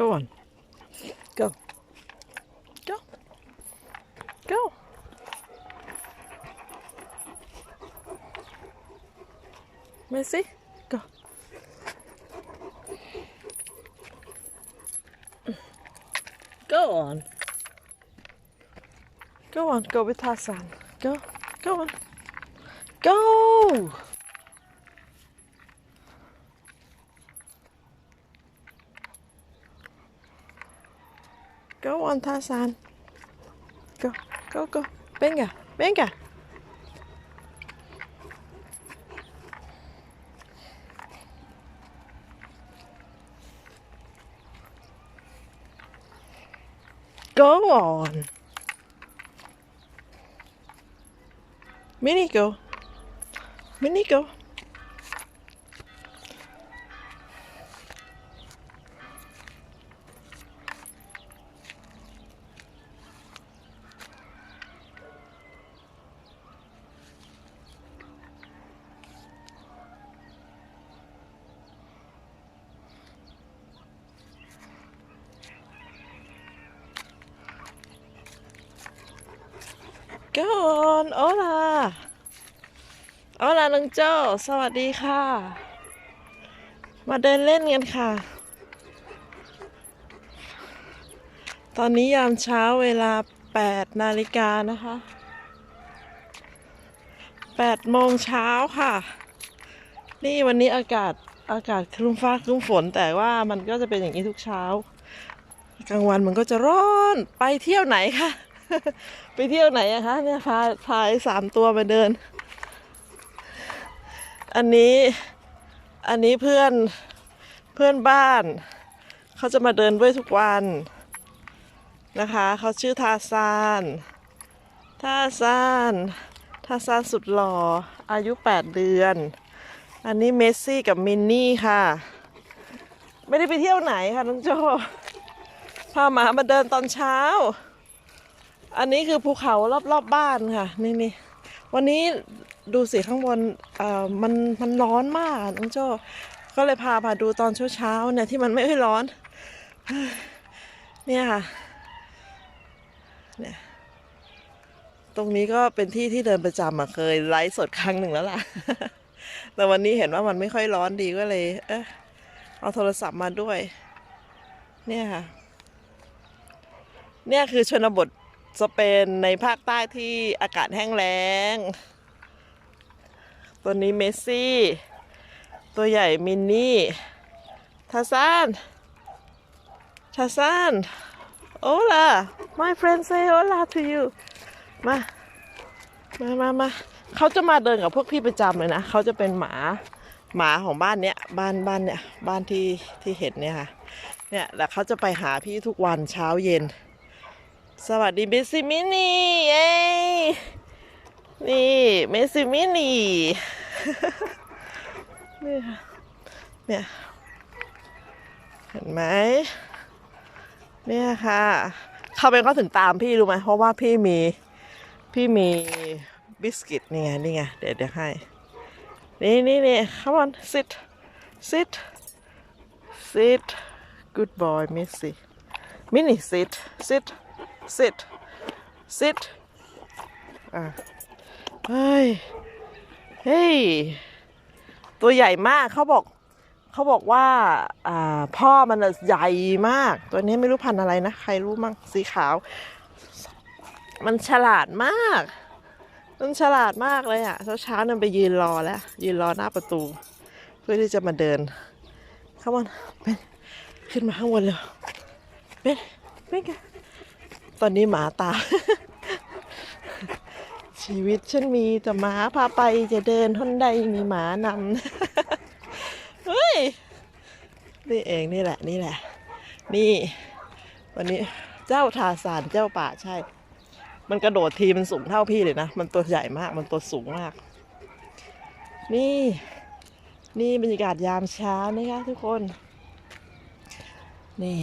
Go on. Go. Go. Go. Missy, go. Go on. Go on, go with Tarzan. Go, go on. Go! Go on, Tarzan. Go, go, go. Venga, venga. Go on. Minico. Minico. Minnie, go. Go on โอลาโอลาน้องโจ้สวัสดีค่ะ มาเดินเล่นกันค่ะ ตอนนี้ยามเช้าเวลา 8 นาฬิกานะคะ 8 โมงเช้าค่ะ นี่วันนี้อากาศอากาศครึ้มฟ้าครึ้มฝนแต่ว่ามันก็จะเป็นอย่างนี้ทุกเช้ากลางวันมันก็จะร้อนไปเที่ยวไหนคะ ไปเที่ยวไหนอะคะเนี่ยพาพาสามตัวมาเดิน อันนี้อันนี้เพื่อนเพื่อนบ้าน เขาจะมาเดินด้วยทุกวันนะคะเขาชื่อทาซานทาซานทาซานสุดหล่ออายุ 8 เดือน อันนี้เมสซี่กับมินนี่ค่ะ ไม่ได้ไปเที่ยวไหนค่ะน้องโจพาหมามาเดินตอนเช้า อันนี้คือภูเขารอบๆบบ้านค่ะ นี่นี่วันนี้ดูสิข้างบนเอ่อมันมันร้อนมากน้องโจ้ก็เลยพาพาดูตอนเช้าๆเนี่ยที่มันไม่ค่อยร้อน เนี่ยค่ะเนี่ยตรงนี้ก็เป็นที่ที่เดินประจำอะเคยไลฟ์สดครั้งหนึ่งแล้วล่ะ แต่วันนี้เห็นว่ามันไม่ค่อยร้อนดีก็เลย เอะเอาโทรศัพท์มาด้วย เนี่ยค่ะ เนี่ยคือชนบท สเปนในภาคใต้ที่อากาศแห้งแล้ง ตัวนี้เมสซี่ ตัวใหญ่มินนี่ ทาซาน ทาซานโอลา my friend say hola to you มา มามามาเขาจะมาเดินกับพวกพี่ประจำเลยนะ เขาจะเป็นหมาหมาของบ้านเนี้ยบ้านบ้านเนี้ยบ้านที่ที่เห็นเนี่ยค่ะเนี่ยแล้วเขาจะไปหาพี่ทุกวันเช้าเย็น สวัสดีเมซี่มินี่เย้นี่เมซี่มินี่นี่ค่ะ เนี่ย เห็นไหมเนี่ยค่ะ เขาเป็นเขาถึงตามพี่รู้ไหม เพราะว่าพี่มี พี่มีบิสกิตนี่ไง นี่ไง เดี๋ยวเดี๋ยวให้ นี่นี่นี่ come on sit sit sit good boy Missy Mini sit sit sit sit อะเฮ้ยเฮ้ยตัวใหญ่มากเขาบอกเขาบอกว่าอ่าพ่อมันใหญ่มาก ตัวนี้ไม่รู้พันธุ์อะไรนะ ใครรู้มั่งสีขาว มันฉลาดมาก มันฉลาดมากเลยอะ่ะเช้าเช้าๆนั่นไปยืนรอแล้ว ยืนรอหน้าประตู เพื่อที่จะมาเดินเข้ามาเป็นขึ้นมาข้างบนเลยเป็นเป็นไง ตอนนี้หมาตามชีวิตฉันมีแต่หมาพาไปจะเดินทนใดมีหมานำเฮ้ยนี่เองนี่แหละนี่แหละ นี่ วันนี้เจ้าทาสานเจ้าป่าใช่ มันกระโดดทีมันสูงเท่าพี่เลยนะ มันตัวใหญ่มาก มันตัวสูงมาก นี่ นี่บรรยากาศยามเช้านะคะทุกคน นี่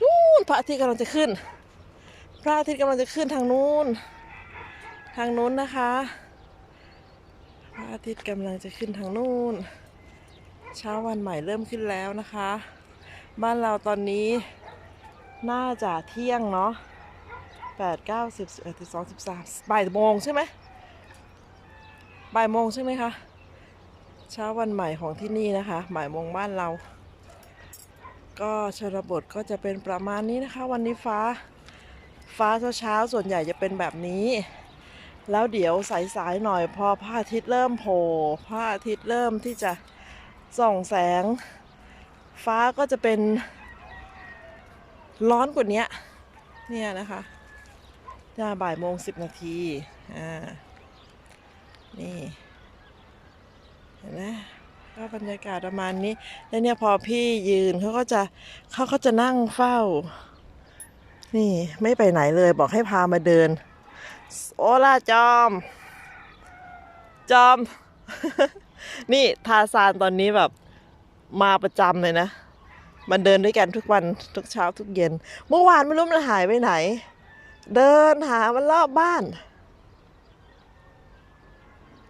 นู่นพระอาทิตย์กำลังจะขึ้น พระอาทิตย์กำลังจะขึ้นทางนู้น ทางนู้นนะคะ พระอาทิตย์กำลังจะขึ้นทางนู้น เช้าวันใหม่เริ่มขึ้นแล้วนะคะ บ้านเราตอนนี้น่าจะเที่ยงเนาะแปดเก้าสิบสิบเอ็ดสิบสองสิบสามบ่ายโมงใช่ไหมบ่ายโมงใช่ไหมคะเช้าวันใหม่ของที่นี่นะคะบ่ายโมงบ้านเรา ก็ชนบทก็จะเป็นประมาณนี้นะคะ วันนี้ฟ้า ฟ้าเช้าๆส่วนใหญ่จะเป็นแบบนี้ แล้วเดี๋ยวสายๆหน่อยพอพระอาทิตย์เริ่มโผล่พระอาทิตย์เริ่มที่จะส่องแสง ฟ้าก็จะเป็นร้อนกว่านี้เนี่ยนะคะจะบ่ายโมงสิบนาทีอ่านี่เห็นไหมก็บรรยากาศประมาณนี้ แล้วเนี่ยพอพี่ยืนเขาก็จะเขาก็จะนั่งเฝ้า นี่ไม่ไปไหนเลยบอกให้พามาเดิน โอล่าจอม จอม นี่ทาซานตอนนี้แบบมาประจำเลยนะ มันเดินด้วยกันทุกวันทุกเช้าทุกเย็น เมื่อวานไม่รู้มันหายไปไหน เดินหามันรอบบ้าน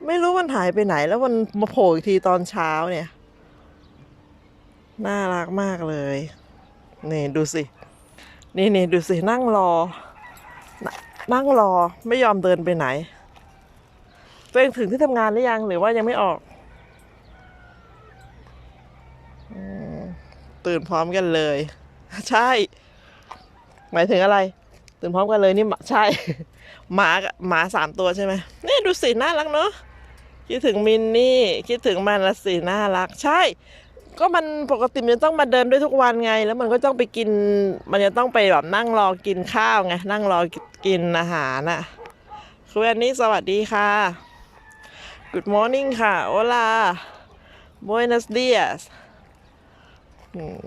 ไม่รู้มันหายไปไหน แล้วมันมาโผล่อีกทีตอนเช้าเนี่ย น่ารักมากเลย นี่ดูสิ นี่นี่ดูสินั่งรอ นั่งรอไม่ยอมเดินไปไหน ตัวเองถึงที่ทำงานหรือยังหรือว่ายังไม่ออกตื่นพร้อมกันเลย ใช่ หมายถึงอะไร ตื่นพร้อมกันเลยนี่ใช่ หมาหมาสามตัวใช่ไหมนี่ดูสิน่ารักเนาะคิดถึงมินนี่ คิดถึงมันละสิน่ารัก ใช่ ก็มันปกติมันจะต้องมาเดินด้วยทุกวันไง แล้วมันก็ต้องไปกิน มันจะต้องไปแบบนั่งรอกินข้าวไง นั่งรอกินอาหารน่ะคุณอันนี้สวัสดีค่ะ Good morning ค่ะ Hola Buenos dias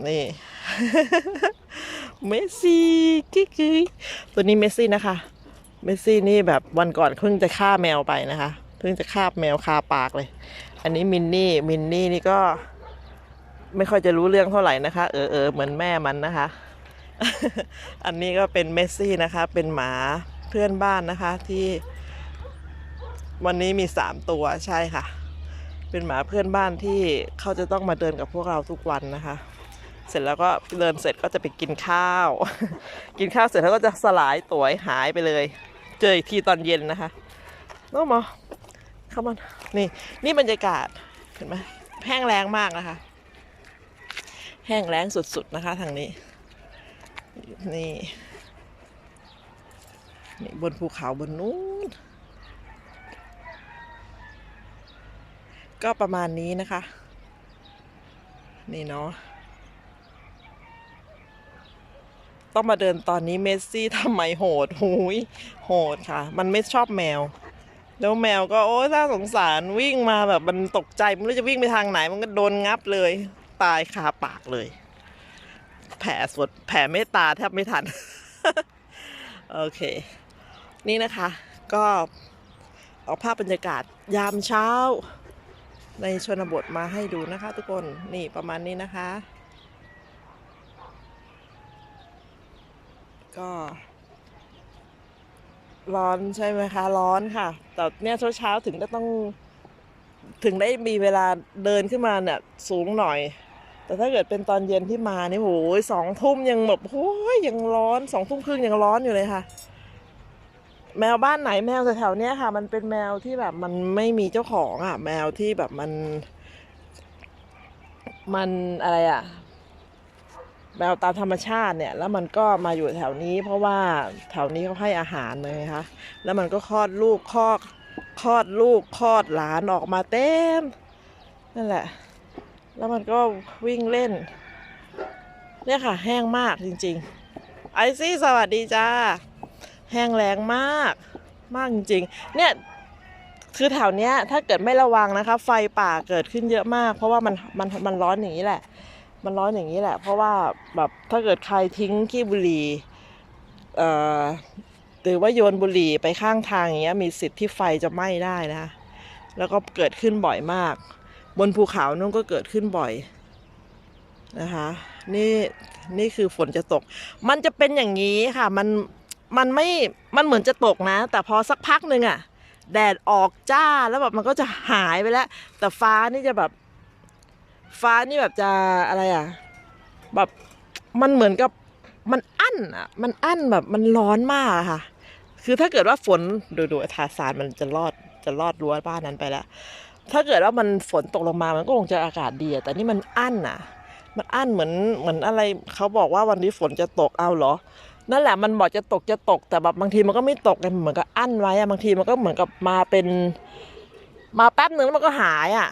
นี่เมสซี่กิ๊กตัวนี้เมสซี่นะคะ เมสซี่นี่แบบวันก่อนเพิ่งจะฆ่าแมวไปนะคะ เพิ่งจะคาแมวคาปากเลย อันนี้มินนี่ มินนี่นี่ก็ ไม่ค่อยจะรู้เรื่องเท่าไหร่นะคะ เออเออเหมือนแม่มันนะคะ อันนี้ก็เป็นเมสซี่นะคะ เป็นหมาเพื่อนบ้านนะคะที่ วันนี้มีสามตัวใช่ค่ะ เป็นหมาเพื่อนบ้านที่เขาจะต้องมาเดินกับพวกเราทุกวันนะคะ เสร็จแล้วก็เดินเสร็จก็จะไปกินข้าว กินข้าวเสร็จแล้วก็จะสลายตัวหายไปเลย เจออีกทีตอนเย็นนะคะน้องหมอเข้ามานี่นี่บรรยากาศเห็นไหมแห้งแล้งมากนะคะ แห้งแล้งสุดๆนะคะทางนี้ นี่นี่บนภูเขาบนนู้น ก็ประมาณนี้นะคะ นี่เนาะต้องมาเดินตอนนี้เมสซี่ทำไมโหดหูยโหดค่ะ มันไม่ชอบแมว แล้วแมวก็โอ้ยน่าสงสารวิ่งมาแบบมันตกใจไม่รู้จะวิ่งไปทางไหน มันก็โดนงับเลย ตายคาปากเลย แผลสวดแผลเมตตาแทบไม่ทัน โอเค นี่นะคะ ก็เอาภาพบรรยากาศยามเช้า ในชนบทมาให้ดูนะคะ ทุกคนนี่ประมาณนี้นะคะ ก็ร้อนใช่ไหมคะ ร้อนค่ะ แต่เนี่ยเช้าเช้าๆถึงจะต้อง ถึงได้มีเวลาเดินขึ้นมาเนี่ย สูงหน่อย แต่ถ้าเกิดเป็นตอนเย็นที่มานี่โหยสองทุ่มยังแบบโอ้ยยังร้อนสองทุ่มครึ่งยังร้อนอยู่เลยค่ะ แมวบ้านไหนแมวแถวๆเนี้ยค่ะ มันเป็นแมวที่แบบมันไม่มีเจ้าของอะ แมวที่แบบมัน มันอะไรอะ แมวตามธรรมชาติเนี่ย แล้วมันก็มาอยู่แถวนี้ เพราะว่าแถวนี้เขาให้อาหารเลยนะคะแล้วมันก็คลอดลูกคลอดคลอดลูกคลอดหลานออกมาเต็มนั่นแหละ แล้วมันก็วิ่งเล่น เนี่ยค่ะ แห้งมากจริงๆ ไอซี่สวัสดีจ้า แห้งแรงมาก มากจริงๆ เนี่ยคือแถวเนี้ยถ้าเกิดไม่ระวังนะคะ ไฟป่าเกิดขึ้นเยอะมาก เพราะว่ามันมันมันร้อนอย่างนี้แหละ มันร้อนอย่างนี้แหละ เพราะว่าแบบถ้าเกิดใครทิ้งขี้บุหรี่เอ่อหรือว่าโยนบุหรี่ไปข้างทางอย่างเงี้ยมีสิทธิ์ที่ไฟจะไหม้ได้นะคะแล้วก็เกิดขึ้นบ่อยมาก บนภูเขานู่นก็เกิดขึ้นบ่อยนะคะ นี่นี่คือฝนจะตก มันจะเป็นอย่างนี้ค่ะ มันมันไม่มันเหมือนจะตกนะ แต่พอสักพักหนึ่งอะแดดออกจ้าแล้วแบบมันก็จะหายไปแล้ว แต่ฟ้านี่จะแบบ ฟ้านี่แบบจะอะไรอะแบบมันเหมือนกับมันอั้นอะมันอั้นแบบมันร้อนมากค่ะ คือถ้าเกิดว่าฝนดูดูทาสานมันจะรอดจะรอดรั้วบ้านนั้นไปแล้ว ถ้าเกิดว่ามันฝนตกลงมามันก็คงจะอากาศดีอะแต่นี่มันอั้นอะ มันอั้นเหมือนเหมือนอะไรเขาบอกว่าวันนี้ฝนจะตกเอาเหรอ นั่นแหละมันบอกจะตกจะตก แต่แบบบางทีมันก็ไม่ตกไงเหมือนกับอั้นไว้อะบางทีมันก็เหมือนกับมาเป็น มาแป๊บหนึ่งแล้วมันก็หายอะ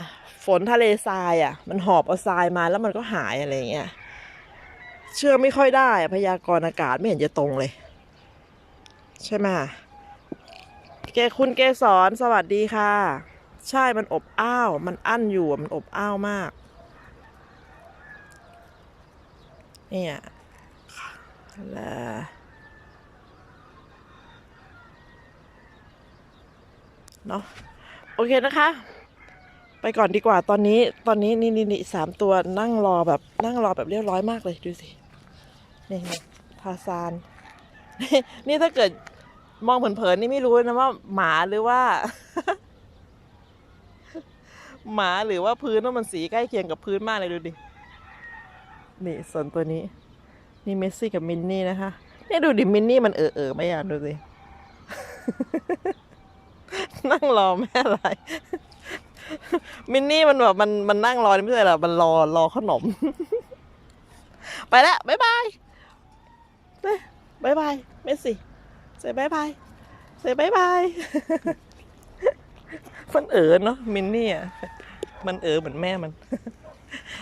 ฝนทะเลทรายอะมันหอบเอาทรายมาแล้วมันก็หายอะไรเงี้ยเชื่อไม่ค่อยได้พยากรณ์อากาศไม่เห็นจะตรงเลย ใช่ไหมเกคุณเกสรสวัสดีค่ะ ใช่มันอบอ้าว มันอั้นอยู่มันอบอ้าวมาก เนี่ยแล้วเนาะโอเคนะคะ ไปก่อนดีกว่าตอนนี้ตอนนี้นี่นี่นี่สามตัวนั่งรอแบบนั่งรอแบบเรียบร้อยมากเลยดูสินี่นี่ทาซานนี่ถ้าเกิดมองเผินๆนี่ไม่รู้นะว่าหมาหรือว่า หมาหรือว่าพื้นว่ามันสีใกล้เคียงกับพื้นมากเลยดูดิ นี่ส่วนตัวนี้ นี่เมสซี่กับมินนี่นะคะนี่ดูดิมินนี่มันเออเออไม่อยากดูสิ นั่งรอแม่อะไร มินนี่มันแบบมันมันนั่งรอไม่ใช่หรอมันรอรอขนม ไปแล้วบ๊ายบายเอ้ยบ๊ายบายเมสซี่เซบ๊ายบายเซบ๊ายบาย มันเออเนาะมินนี่อะมันเออเหมือนแม่มัน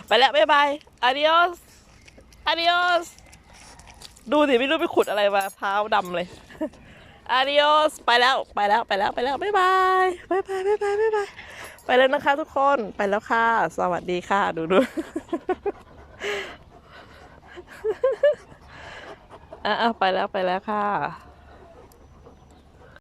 ไปแล้วบ๊ายบาย adios adios ดูสิไม่รู้ไปขุดอะไรมาเท้าดำเลย adios ไปแล้วไปแล้วไปแล้วไปแล้วบ๊ายบายบ๊ายบายบ๊ายบายบ๊ายบายไปแล้วนะคะทุกคนไปแล้วค่ะ สวัสดีค่ะ ดูดูอะอะไปแล้วไปแล้วค่ะ